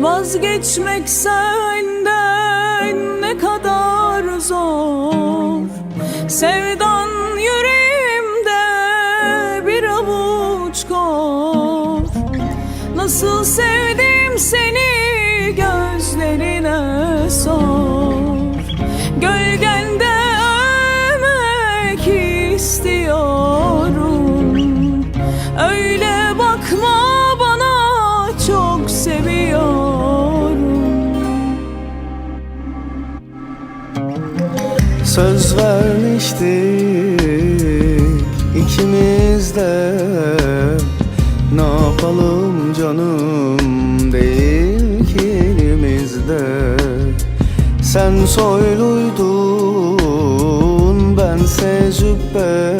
Vazgeçmek senden ne kadar zor. Sevdan yüreğimde bir avuç kor. Nasıl sevdim seni gözlerine sor. Gölgende ölmek istiyorum. Öyle Söz vermiştik ikimiz de Ne yapalım canım değil ki elimizde. Sen soyluydun bense züppe.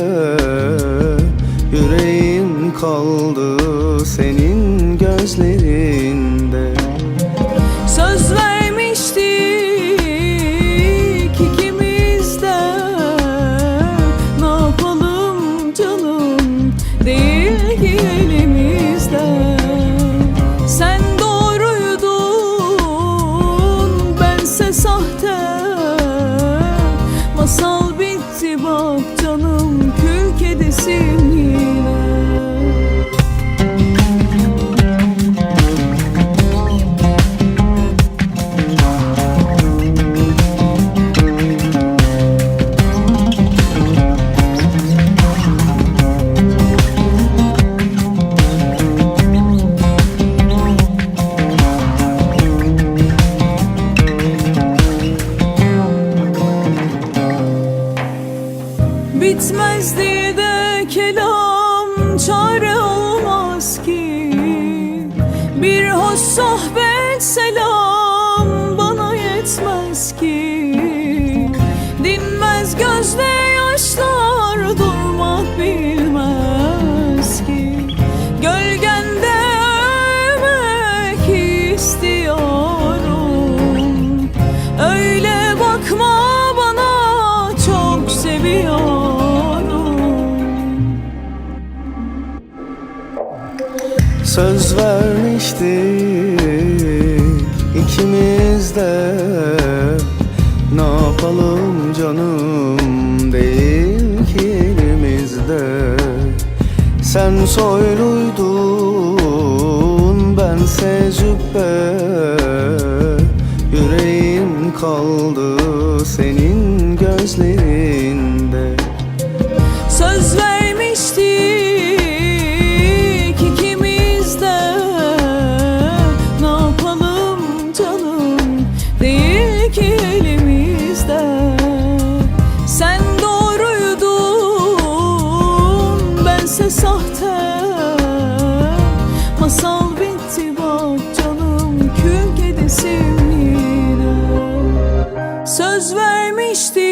Yüreğim kaldı senin gözlerinde Masal bitti bak canım kül kedisin yine Bitmez diye de kelam çare olmaz ki. Bir hoş sohbet selam bana yetmez ki Söz vermiştik ikimiz de. Ne yapalım canım değil ki elimizde. Sen soyluydun bense züppe Yüreğim kaldı senin gözlerinde Söz vermiştik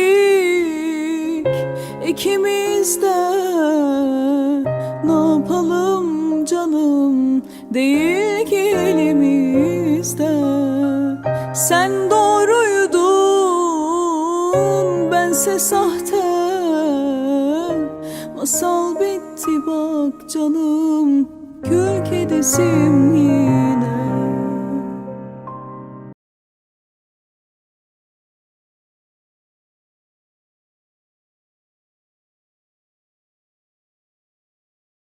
ikimiz de Ne yapalım canım değil ki elimizde Sen doğruydun bense sahte. Masal bitti bak canım kül kedisim yine